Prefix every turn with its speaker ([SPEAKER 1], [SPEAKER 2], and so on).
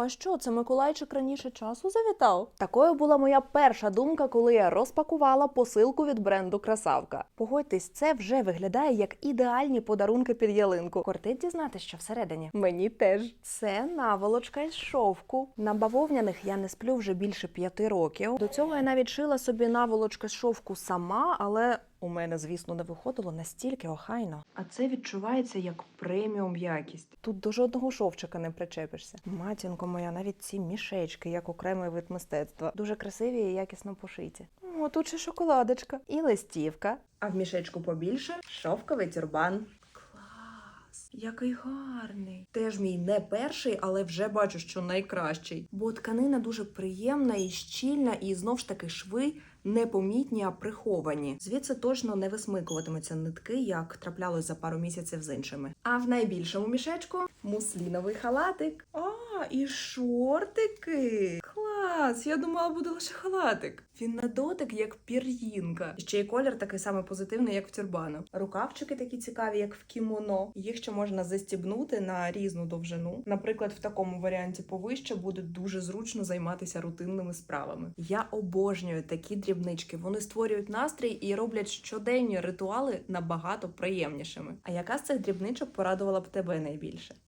[SPEAKER 1] А що це Миколайчик раніше часу завітав? Такою була моя перша думка, коли я розпакувала посилку від бренду Красавка. Погодьтесь, це вже виглядає як ідеальні подарунки під ялинку. Кортить дізнати, що всередині. Мені теж це наволочка із шовку. На бавовняних я не сплю вже більше п'яти років. До цього я навіть шила собі наволочки з шовку сама, але у мене, звісно, не виходило настільки охайно. А це відчувається як преміум якість. Тут до жодного шовчика не причепишся. Матінко моя, навіть ці мішечки, як окремий вид мистецтва, дуже красиві і якісно пошиті. О, тут ще шоколадочка і листівка. А в мішечку побільше шовковий тюрбан. Який гарний. Теж мій не перший, але вже бачу, що найкращий. Бо тканина дуже приємна і щільна, і знов ж таки шви непомітні, а приховані. Звідси точно не висмикуватимуться нитки, як траплялось за пару місяців з іншими. А в найбільшому мішечку мусліновий халатик. А, і шортики. Клас! Я думала, буде лише халатик. Він на дотик як пір'їнка. Ще й колір такий самий позитивний, як в тюрбану. Рукавчики такі цікаві, як в кімоно. Їх ще можна застібнути на різну довжину. Наприклад, в такому варіанті повище буде дуже зручно займатися рутинними справами. Я обожнюю такі дрібнички. Вони створюють настрій і роблять щоденні ритуали набагато приємнішими. А яка з цих дрібничок порадувала б тебе найбільше?